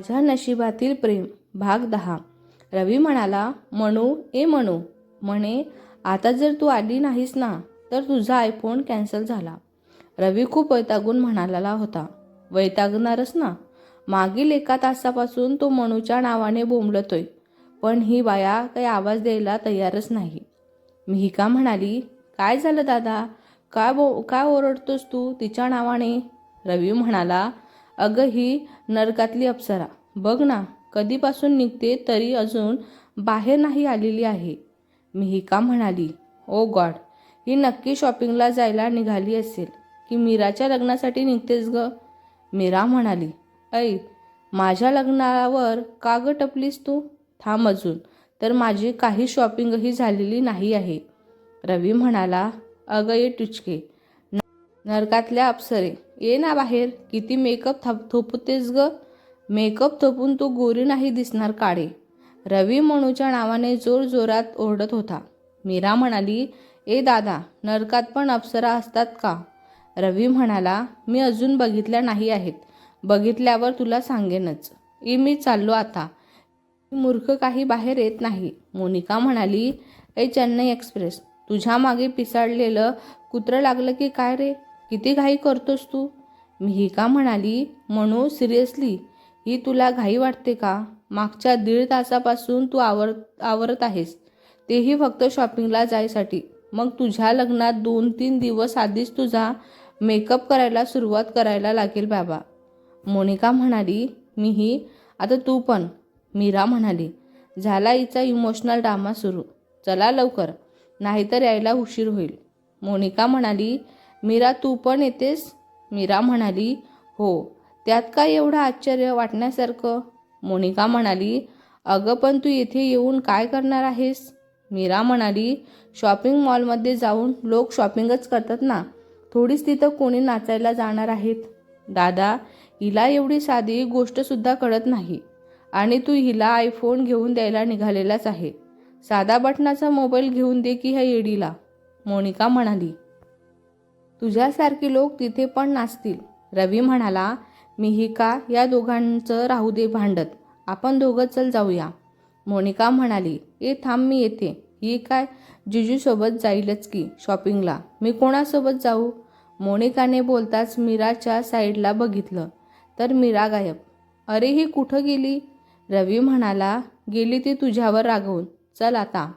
माझ्या नशिबातील प्रेम भाग दहा. रवी म्हणाला म्हणू ए म्हणू म्हणे आता जर तू आली नाहीस ना तर तुझा आयफोन कॅन्सल झाला. रवी खूप वैतागून म्हणाला होता. वैतागणारच ना. मागील एका तासापासून तो मनूच्या नावाने बोंबलतोय पण ही बाया काही आवाज द्यायला तयारच नाही. मिहिका म्हणाली काय झालं दादा? काय बो काय ओरडतोस तू तिच्या नावाने? रवी म्हणाला अगं ही नरकातली अप्सरा. बघ ना कधीपासून निघते तरी अजून बाहेर नाही आलेली आहे. मिहिका म्हणाली ओ गॉड ही नक्की शॉपिंगला जायला निघाली असेल. की मीराच्या लग्नासाठी निघतेस ग? मीरा म्हणाली ऐ माझ्या लग्नावर का ग टपलीस तू? थांब अजून तर माझी काही शॉपिंगही झालेली नाही आहे. रवी म्हणाला अगं ये टुचके न- नरकातल्या अप्सरे. ये ना बाहेर. किती मेकअप थप थोपतेस ग. मेकअप थोपून तू गोरी नाही दिसणार काळे रवी मनूच्या नावाने जोर जोरात ओरडत होता. मीरा म्हणाली ए दादा नरकात पण अप्सरा असतात का? रवी म्हणाला मी अजून बघितल्या नाही आहेत. बघितल्यावर तुला सांगेनच. ई मी चाललो आता. मूर्ख काही बाहेर येत नाही. मोनिका म्हणाली ए चेन्नई एक्सप्रेस तुझ्या मागे पिसाळलेलं कुत्रं लागलं की काय रे? किती घाई करतोस तू? मिहिका म्हणाली म्हणू सिरियसली? ही तुला घाई वाटते का? मागच्या दीड तासापासून तू आवर आवरत आहेस. तेही फक्त शॉपिंगला जायसाठी. मग तुझ्या लग्नात दोन तीन दिवस आधीच तुझा मेकअप करायला सुरुवात करायला लागेल बाबा. मोनिका म्हणाली मीही आता तू पण. मीरा म्हणाली झाला हिचा इमोशनल ड्रामा सुरू. चला लवकर. नाहीतर यायला उशीर होईल. मोनिका म्हणाली मीरा तू पण येतेस? मीरा म्हणाली हो त्यात काय एवढं आश्चर्य वाटण्यासारखं? मोनिका म्हणाली अगं पण तू इथे येऊन काय करणार आहेस? मीरा म्हणाली शॉपिंग मॉलमध्ये जाऊन लोक शॉपिंगच करतात ना थोडीच तिथं कोणी नाचायला जाणार आहेत. दादा हिला एवढी साधी गोष्टसुद्धा कळत नाही आणि तू हिला आयफोन घेऊन द्यायला निघालेलाच आहे. साधा बटनाचा मोबाईल घेऊन दे की ह्या येडीला. मोनिका म्हणाली तुझ्यासारखे लोक तिथे पण नाचतील. रवी म्हणाला मिहिका या दोघांचं राहू दे भांडत. आपण दोघं चल जाऊया. मोनिका म्हणाली ए थांब मी येते. ही काय? जिजूसोबत जाईलच की शॉपिंगला. मी कोणासोबत जाऊ? मोनिकाने बोलताच मीराच्या साईडला बघितलं. तर मीरा गायब. अरे ही कुठं गेली? रवी म्हणाला गेली ती तुझ्यावर रागवून. चल आता.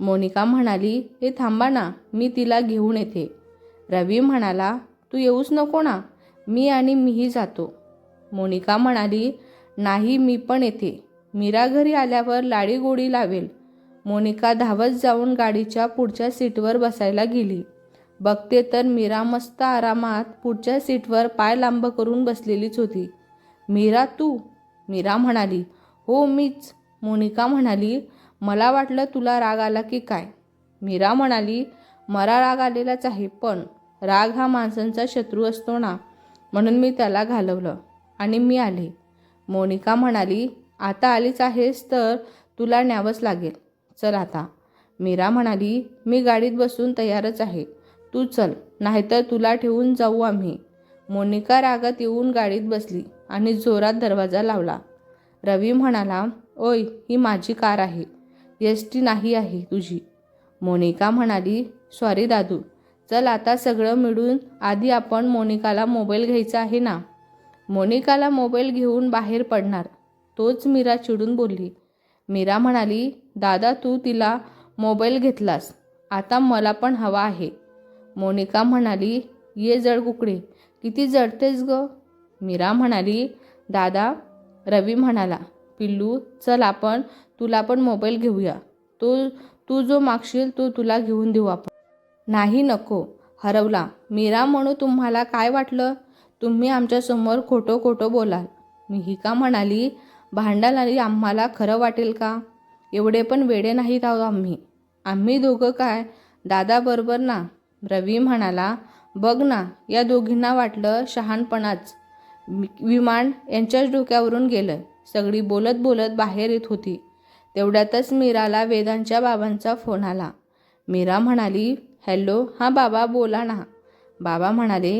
मोनिका म्हणाली हे थांबा ना मी तिला घेऊन येते. रवी म्हणाला तू येऊच नको ना मी आणि मीही जातो. मोनिका म्हणाली नाही मी पण येते. मीरा घरी आल्यावर लाडी गोडी लावेल. मोनिका धावत जाऊन गाडीच्या पुढच्या सीटवर बसायला गेली. बघते तर मीरा मस्त आरामात पुढच्या सीटवर पाय लांब करून बसलेलीच होती. मीरा तू? मीरा म्हणाली. हो मीच. मोनिका म्हणाली मला वाटलं तुला राग आला की काय? मीरा म्हणाली मला राग आलेलाच आहे पण राग हा माणसांचा शत्रू असतो ना? म्हणून मी त्याला घालवलं आणि मी आले. मोनिका म्हणाली आता आलीच आहेस तर तुला न्यावंच लागेल. चल आता. मीरा म्हणाली मी गाडीत बसून तयारच आहे. तू चल नाहीतर तुला ठेवून जाऊ आम्ही. मोनिका रागात येऊन गाडीत बसली आणि जोरात दरवाजा लावला. रवी म्हणाला ओय ही माझी कार आहे. एस टी नाही आहे तुझी. मोनिका म्हणाली सॉरी दादू चल आता सगळं मिळून आधी आपण मोनिकाला मोबाईल घ्यायचा आहे ना? मोनिकाला मोबाईल घेऊन बाहेर पडणार. तोच मीरा चिडून बोलली. मीरा म्हणाली दादा तू तिला मोबाईल घेतलास. आता मला पण हवा आहे. मोनिका म्हणाली ये जड कुकडे. किती जडतेस ग. मीरा म्हणाली दादा रवी म्हणाला पिल्लू चल आपण तुला पण मोबाईल घेऊया. तो तू जो मागशील तो तुला घेऊन देऊ आपण. नाही नको. हरवला. मीरा म्हणू तुम्हाला काय वाटलं? तुम्ही आमच्यासमोर खोटं खोटं बोलाल. मिहिका म्हणाली? भांडायला आम्हाला खरं वाटेल का? एवढे पण वेडे नाहीत आहोत आम्ही. आम्ही दोघं काय? दादाबरोबर ना? रवी म्हणाला बघ ना या दोघींना वाटलं शहाणपणाच. विमान यांच्याच डोक्यावरून गेलं. सगळी बोलत बोलत बाहेर येत होती. तेवढ्यातच मीराला वेदांच्या बाबांचा फोन आला. मीरा म्हणाली हॅलो हां बाबा बोला ना. बाबा म्हणाले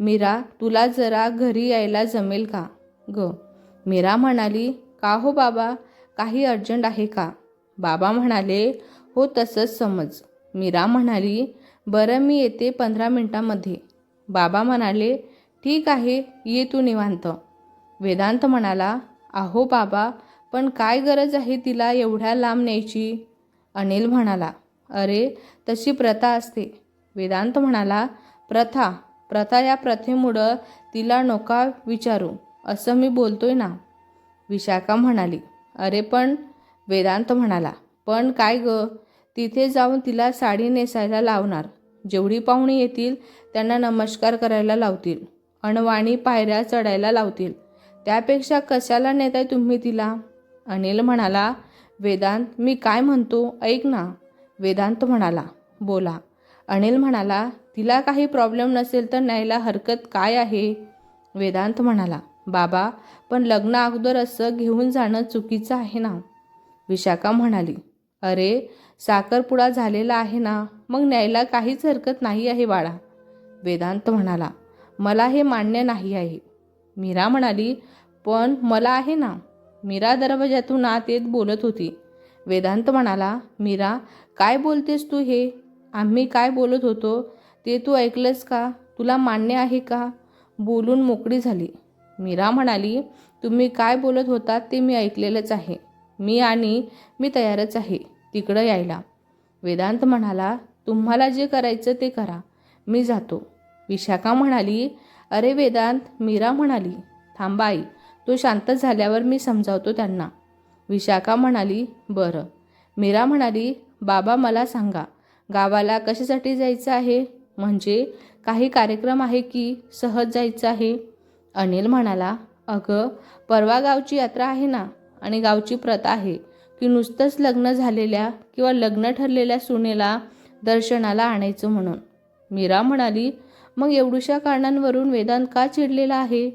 मीरा तुला जरा घरी यायला जमेल का? ग. मीरा म्हणाली का हो बाबा? काही अर्जंट आहे का? बाबा म्हणाले हो तसंच समज. मीरा म्हणाली बरं मी येते पंधरा मिनटामध्ये. बाबा म्हणाले ठीक आहे ये तू निवांत. वेदांत म्हणाला अहो बाबा पण काय गरज आहे तिला एवढ्या लांब न्यायची? अनिल म्हणाला अरे तशी प्रथा असते. वेदांत म्हणाला प्रथा प्रथा या प्रथेमुळं तिला नका विचारू असं मी बोलतोय ना. विशाखा म्हणाली अरे पण वेदांत म्हणाला पण काय ग तिथे जाऊन तिला साडी नेसायला लावणार. जेवढी पाहुणी येतील त्यांना नमस्कार करायला लावतील. अणवाणी पायऱ्या चढायला लावतील. त्यापेक्षा कशाला नेताय तुम्ही तिला? अनिल म्हणाला वेदांत मी काय म्हणतो ऐक ना. वेदांत म्हणाला बोला. अनिल म्हणाला तिला काही प्रॉब्लेम नसेल तर न्यायला हरकत काय आहे? वेदांत म्हणाला बाबा पण लग्न अगोदर असं घेऊन जाणं चुकीचं आहे ना? विशाखा म्हणाली अरे साखरपुडा झालेला आहे ना मग न्यायला काहीच हरकत नाही आहे बाळा. वेदांत म्हणाला मला हे मान्य नाही आहे. मीरा म्हणाली पण मला आहे ना. मीरा दरवाजातून आत येत बोलत होती. वेदांत म्हणाला मीरा काय बोलतेस तू हे? आम्ही काय बोलत होतो? ते तू ऐकलंस का? तुला मान्य आहे का? बोलून मोकळी झाली. मीरा म्हणाली तुम्ही काय बोलत होतात ते मी ऐकलेलंच आहे. मी आणि मी तयारच आहे. तिकडं यायला. वेदांत म्हणाला तुम्हाला जे करायचं ते करा. मी जातो. विशाखा म्हणाली अरे वेदांत मीरा म्हणाली थांबा आई तो शांत झाल्यावर मी समजावतो त्यांना. विशाखा म्हणाली बरं. मीरा म्हणाली बाबा मला सांगा गावाला कशासाठी जायचं आहे? म्हणजे काही कार्यक्रम आहे की सहज जायचं आहे? अनिल म्हणाला अगं परवा गावची यात्रा आहे ना आणि गावची प्रथा आहे की नुसतंच लग्न झालेल्या किंवा लग्न ठरलेल्या सुनेला दर्शनाला आणायचं म्हणून. मीरा म्हणाली मग एवढूशा कारणांवरून वेदांत का चिडलेला आहे?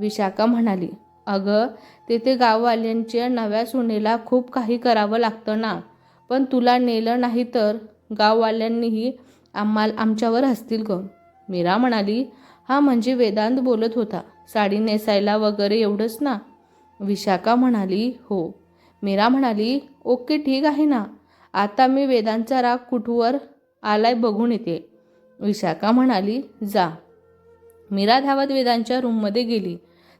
विशाखा म्हणाली अगं तेथे गाववाल्यांच्या नव्या सुनेला खूप काही करावं लागतं ना पण तुला नेलं नाही तर गाववाल्यांनीही आम्हाला आमच्यावर हसतील ग. मीरा म्हणाली हा म्हणजे वेदांत बोलत होता. साडी नेसायला वगैरे एवढंच ना? विशाखा म्हणाली हो. मीरा म्हणाली ओके ठीक आहे ना. आता मी वेदांचा राग कुठवर आलाय बघून येते. विशाखा म्हणाली जा. मीरा धावत वेदांच्या रूममध्ये गेली.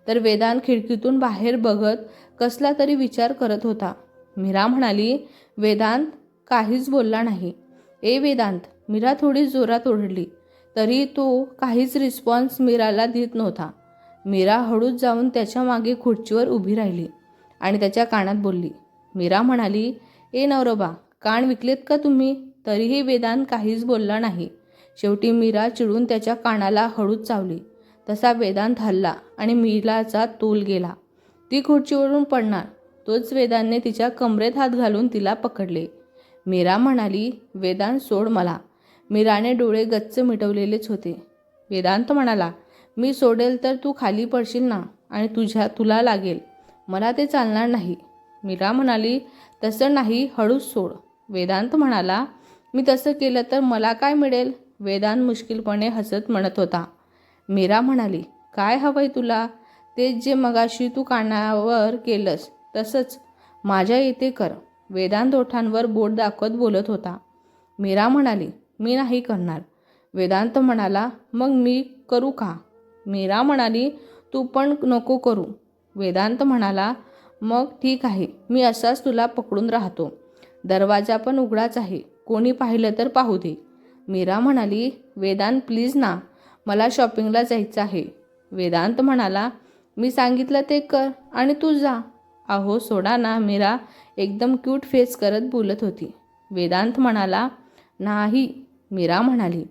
तर वेदांत खिडकीतून बाहेर बघत कसला तरी विचार करत होता. मीरा म्हणाली वेदांत काहीच बोलला नाही. ए वेदांत मीरा थोडी जोरात ओढली तरी तो काहीच रिस्पॉन्स मीराला देत नव्हता. मीरा हळूच जाऊन त्याच्यामागे खुर्चीवर उभी राहिली आणि त्याच्या कानात बोलली मीरा म्हणाली ए नवरोबा कान विकलेत का तुम्ही? तरीही वेदांत काहीच बोलला नाही. शेवटी मीरा चिडून त्याच्या कानाला हळूच चावली. तसा वेदांत हल्ला आणि मीराचा तोल गेला. ती खुर्चीवरून पडणार तोच वेदांने तिच्या कमरेत हात घालून तिला पकडले. मीरा म्हणाली वेदांत सोड मला. मीराने डोळे गच्च मिटवलेलेच होते. वेदांत म्हणाला मी सोडेल तर तू खाली पडशील ना आणि तुझ्या तुला लागेल. मला ते चालणार नाही. मीरा म्हणाली तसं नाही हळूच सोड. वेदांत म्हणाला मी तसं केलं तर मला काय मिळेल? वेदांत मुश्किलपणे हसत म्हणत होता. मीरा म्हणाली काय हवंय तुला? तेच जे मगाशी तू कानावर केलंस तसंच माझ्या इथे कर. वेदांत ओठांवर बोट दाखवत बोलत होता. मीरा म्हणाली मी नाही करणार. वेदांत म्हणाला मग मी करू का? मीरा म्हणाली तू पण नको करू. वेदांत म्हणाला मग ठीक आहे मी असाच तुला पकडून राहतो. दरवाजा पण उघडाच आहे. कोणी पाहिलं तर पाहू दे. मीरा म्हणाली वेदांत प्लीज ना मला शॉपिंगला जायचं आहे. वेदांत म्हणाला मी सांगितलं ते कर आणि तू जा. अहो सोडा ना मीरा. एकदम क्यूट फेस करत बोलत होती. वेदांत म्हणाला नाही मीरा म्हणाली.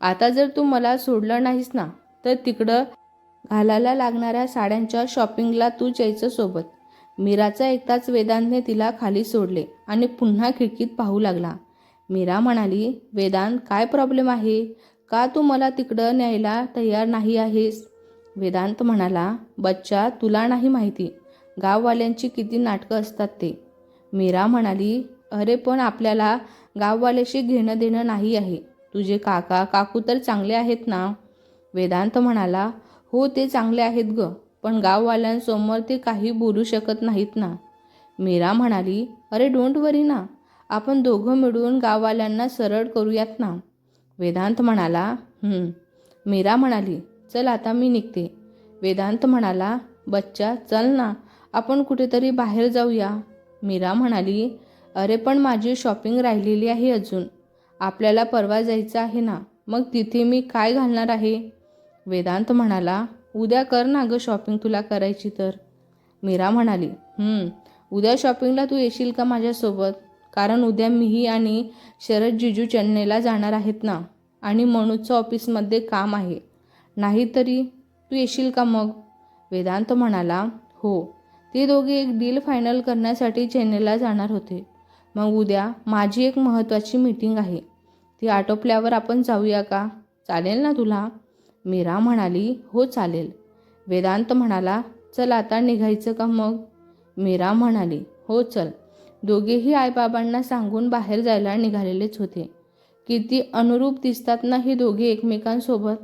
आता जर तू मला सोडलं नाहीस ना तर तिकडं घालायला लागणाऱ्या साड्यांच्या शॉपिंगला तू जायचं सोबत. मीराचा एकदाच वेदांतने तिला खाली सोडले आणि पुन्हा खिडकीत पाहू लागला. मीरा म्हणाली वेदांत काय प्रॉब्लेम आहे? का तू मला तिकडं न्यायला तयार नाही आहेस? वेदांत म्हणाला बच्चा तुला नाही माहिती. गाववाल्यांची किती नाटकं असतात ते. मीरा म्हणाली अरे पण आपल्याला गाववाल्याशी घेणं देणं नाही आहे. तुझे काका काकू तर चांगले आहेत ना? वेदांत म्हणाला हो ते चांगले आहेत ग पण गाववाल्यांसमोर ते काही बोलू शकत नाहीत ना. मीरा म्हणाली अरे डोंट वरी ना आपण दोघं मिळून गाववाल्यांना सरळ करूयात ना. वेदांत म्हणाला मीरा म्हणाली चल आता मी निघते. वेदांत म्हणाला बच्चा चल ना आपण कुठेतरी बाहेर जाऊया. मीरा म्हणाली अरे पण माझी शॉपिंग राहिलेली आहे अजून. आपल्याला परवा जायचं आहे ना मग तिथे मी काय घालणार आहे? वेदांत म्हणाला उद्या कर ना गं शॉपिंग तुला करायची तर. मीरा म्हणाली उद्या शॉपिंगला तू येशील का माझ्यासोबत? कारण उद्या मीही आणि शरद जिजू चेन्नईला जाणार आहेत ना आणि मनूजचं ऑफिसमध्ये काम आहे. नाहीतरी तू येशील का मग? वेदांत म्हणाला हो ते दोघे एक डील फायनल करण्यासाठी चेन्नईला जाणार होते. मग उद्या माझी एक महत्त्वाची मीटिंग आहे. ती आटोपल्यावर आपण जाऊया का? चालेल ना तुला? मीरा म्हणाली हो चालेल. वेदांत म्हणाला चल आता निघायचं का मग? मीरा म्हणाली हो चल. दोघेही आईबाबांना सांगून बाहेर जायला निघालेलेच होते. किती अनुरूप दिसतात ना हे दोघे एकमेकांसोबत?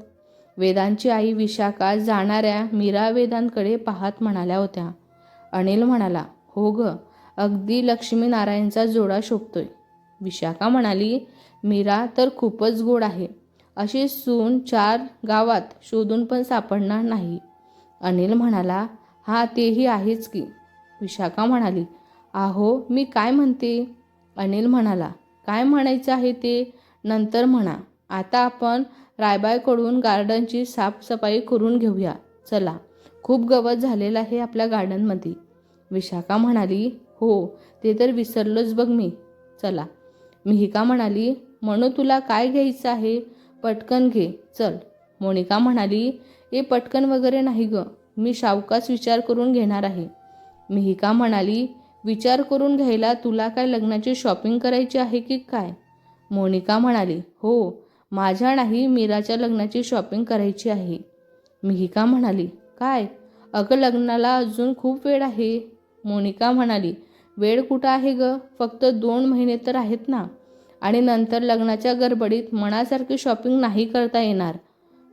वेदांची आई विशाखा जाणाऱ्या मीरा वेदांकडे पाहत म्हणाल्या होत्या. अनिल म्हणाला हो ग अगदी लक्ष्मीनारायणचा जोडा शोभतोय. विशाखा म्हणाली मीरा तर खूपच गोड आहे. अशी सून चार गावात शोधून पण सापडणार नाही. अनिल म्हणाला हा तेही आहेच की. विशाखा म्हणाली आहो मी काय म्हणते? अनिल म्हणाला काय म्हणायचं आहे ते नंतर म्हणा. आता आपण रायबायकडून गार्डनची साफसफाई करून घेऊया. चला खूप गवत झालेलं आहे आपल्या गार्डनमध्ये. विशाखा म्हणाली हो ते तर विसरलोच बघ मी. चला. मिहिका म्हणाली म्हणू तुला काय घ्यायचं आहे? पटकन घे. चल. मोनिका म्हणाली ए पटकन वगैरे नाही ग. मी शावकाच विचार करून घेणार आहे. मिहिका म्हणाली विचार करून घ्यायला तुला काय लग्नाची शॉपिंग करायची आहे की काय? मोनिका म्हणाली हो माझ्या नाही मीराच्या लग्नाची शॉपिंग करायची आहे. मिहिका म्हणाली काय? अगं लग्नाला अजून खूप वेळ आहे. मोनिका म्हणाली वेळ कुठं आहे ग? फक्त दोन महिने तर आहेत ना? आणि नंतर लग्नाच्या गडबडीत मनासारखी शॉपिंग नाही करता येणार.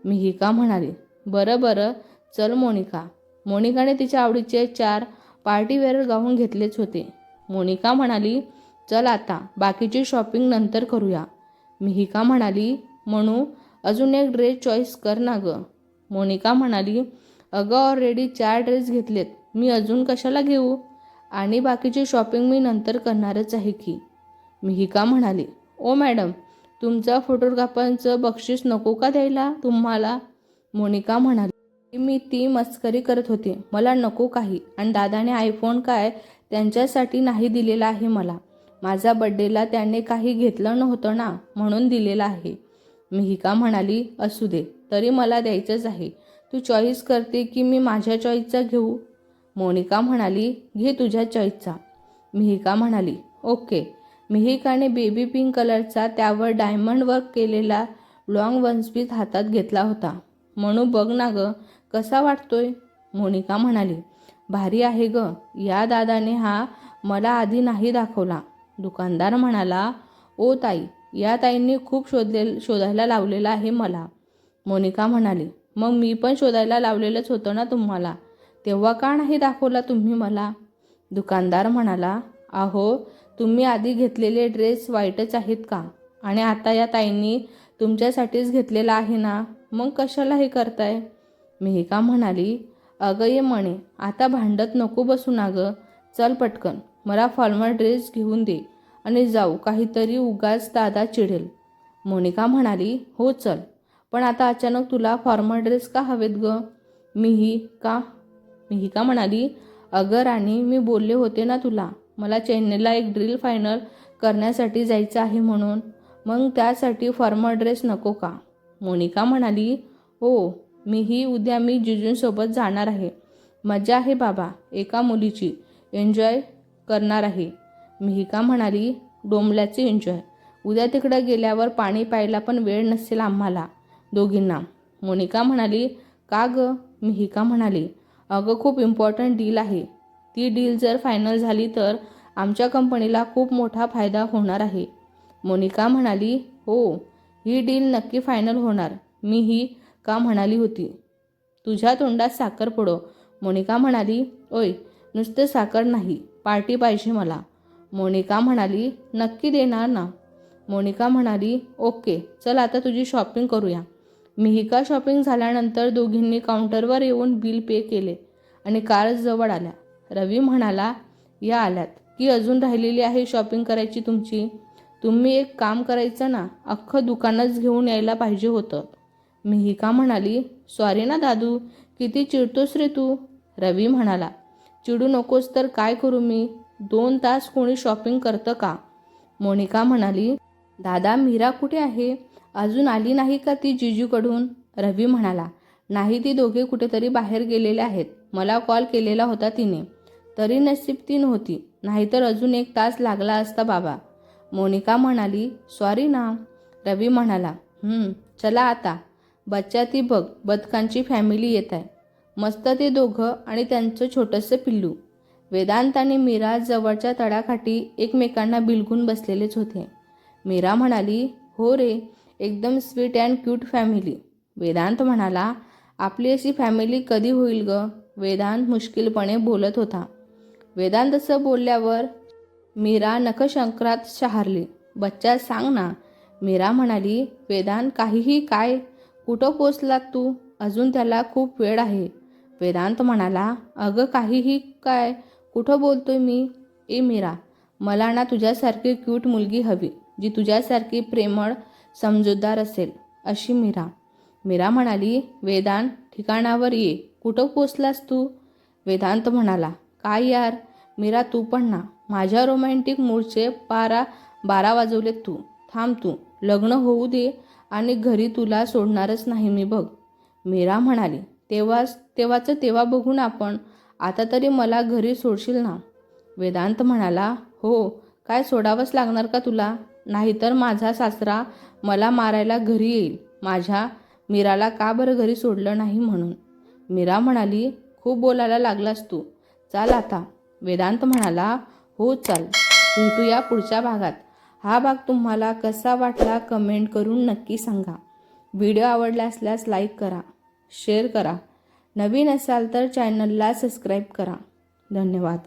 मिहिका म्हणाली बरं बरं चल मोनिका. मोनिकाने तिच्या आवडीचे चार पार्टीवेअर गाऊन घेतलेच होते. मोनिका म्हणाली चल आता बाकीची शॉपिंग नंतर करूया. मिहिका म्हणाली म्हणू अजून एक ड्रेस चॉईस कर ना गं. मोनिका म्हणाली अगं ऑलरेडी चार ड्रेस घेतलेत. मी अजून कशाला घेऊ? आणि बाकीची शॉपिंग मी नंतर करणारच आहे की. मिहिका म्हणाली ओ मॅडम तुमचा फोटोग्राफरचं बक्षीस नको का द्यायला तुम्हाला? मोनिका म्हणाली मी ती मस्करी करत होते मला नको काही. आणि दादाने आयफोन काय त्यांच्यासाठी नाही दिलेला आहे मला. माझा बड्डेला त्याने काही घेतलं नव्हतं ना म्हणून दिलेला आहे. मिहिका म्हणाली असू दे तरी मला द्यायचंच आहे. तू चॉईस करते की मी माझ्या चॉईसचा घेऊ? मोनिका म्हणाली घे तुझ्या चॉईसचा मिहिका म्हणाली ओके. मिहिकाने बेबी पिंक कलरचा त्यावर डायमंड वर्क केलेला लॉंग वनस्पीस हातात घेतला होता. म्हणू बघ ना ग कसा वाटतोय? मोनिका म्हणाली भारी आहे ग. या दादाने हा मला आधी नाही दाखवला. दुकानदार म्हणाला ओ ताई या ताईंनी खूप शोधले शोधायला लावलेला आहे मला. मोनिका म्हणाली मग मी पण शोधायला लावलेलंच होतं ना तुम्हाला? तेव्हा का नाही दाखवला तुम्ही मला? दुकानदार म्हणाला अहो तुम्ही आधी घेतलेले ड्रेस वाईटच आहेत का? आणि आता या ताईंनी तुमच्यासाठीच घेतलेला आहे ना? मग कशाला हे करताय? मेहिका म्हणाली अगं ये म्हणे आता भांडत नको बसू ना गं. चल पटकन मला फॉर्मल ड्रेस घेऊन दे आणि जाऊ काहीतरी उगाच दादा चिडेल. मोनिका म्हणाली हो चल. पण आता अचानक तुला फॉर्मल ड्रेस का हवेत ग? मीही का मिहिका म्हणाली अगं राणी मी बोलले होते ना तुला मला चेन्नईला एक ड्रिल फायनल करण्यासाठी जायचं आहे म्हणून. मग त्यासाठी फॉर्मल ड्रेस नको का? मोनिका म्हणाली हो मीही उद्या मी जिजूंसोबत जाणार आहे. मजा आहे बाबा एका मुलीची. एन्जॉय करणार आहे. मिहिका म्हणाली डोंबल्याचे एन्जॉय. उद्या तिकडं गेल्यावर पाणी प्यायला पण वेळ नसेल आम्हाला दोघींना. मोनिका म्हणाली का गं? मिहिका म्हणाली अगं खूप इम्पॉर्टंट डील आहे. ती डील जर फायनल झाली तर आमच्या कंपनीला खूप मोठा फायदा होणार आहे. मोनिका म्हणाली हो ही डील नक्की फायनल होणार. मी ही का म्हणाली होती? तुझ्या तोंडात साखर पडो. मोनिका म्हणाली ओय नुसतं साखर नाही पार्टी पाहिजे मला. मोनिका म्हणाली नक्की देणार ना. मोनिका म्हणाली ओके चल आता तुझी शॉपिंग करूया. मिहिका शॉपिंग झाल्यानंतर दोघींनी काउंटरवर येऊन बिल पे केले आणि कार जवळ आल्या. रवी म्हणाला या आल्यात. की अजून राहिलेली आहे शॉपिंग करायची तुमची. तुम्ही एक काम करायचं ना अख्खं दुकानच घेऊन यायला पाहिजे होतं. मिहिका म्हणाली सॉरी ना दादू किती चिडतोस रे तू. रवी म्हणाला चिडू नकोस तर काय करू मी? दोन तास कोणी शॉपिंग करतं का? मोनिका म्हणाली दादा मीरा कुठे आहे? अजून आली नाही का ती जिजूकडून? रवी म्हणाला नाही ती दोघे कुठेतरी बाहेर गेलेले आहेत. मला कॉल केलेला होता तिने. तरी नसीब ती नव्हती. नाहीतर अजून एक तास लागला असता बाबा. मोनिका म्हणाली सॉरी ना. रवी म्हणाला चला आता. बच्चा ती बघ बदकांची फॅमिली येत आहे. मस्त ते दोघं आणि त्यांचं छोटंसं पिल्लू. वेदांत आणि मीरा जवळच्या तळाखाटी एकमेकांना बिलगून बसलेलेच होते. मीरा म्हणाली हो रे एकदम sweet and cute family. Vedant म्हणाला आपली अशी फॅमिली कधी होईल ग? वेदांत मुश्किलपणे बोलत होता. वेदांत असं बोलल्यावर मीरा नखशंकरात शहारली. बच्चा सांग ना. मीरा म्हणाली वेदांत काहीही काय? कुठं पोचलात तू? अजून त्याला खूप वेळ आहे. वेदांत म्हणाला अगं काहीही काय? कुठं बोलतोय मी? ए मीरा मला ना तुझ्यासारखी क्यूट मुलगी हवी जी तुझ्यासारखी प्रेमळ समजूतदार असेल अशी मीरा. मीरा म्हणाली वेदांत ठिकाणावर ये. कुठं पोचलास तू? वेदांत म्हणाला काय यार मीरा तू पण ना. माझ्या रोमॅन्टिक मूळचे पारा बारा वाजवलेत तू. थांब तू. लग्न होऊ दे आणि घरी तुला सोडणारच नाही मी बघ. मीरा म्हणाली तेव्हाच तेव्हाचं तेव्हा बघून आपण. आता तरी मला घरी सोडशील ना? वेदांत म्हणाला हो. काय सोडावंच लागणार का तुला? नाहीतर माझा सासरा मला मारायला घरी येईल. माझ्या मीराला का बरं घरी सोडलं नाही म्हणून? मीरा म्हणाली खूप बोलायला लागलास तू. चाल आता. वेदांत म्हणाला हो चाल. भेटूया पुढच्या भागात. हा भाग तुम्हाला कसा वाटला कमेंट करून नक्की सांगा. व्हिडिओ आवडला असल्यास लाईक करा शेअर करा. नवीन असाल तर चॅनलला सबस्क्राईब करा. धन्यवाद.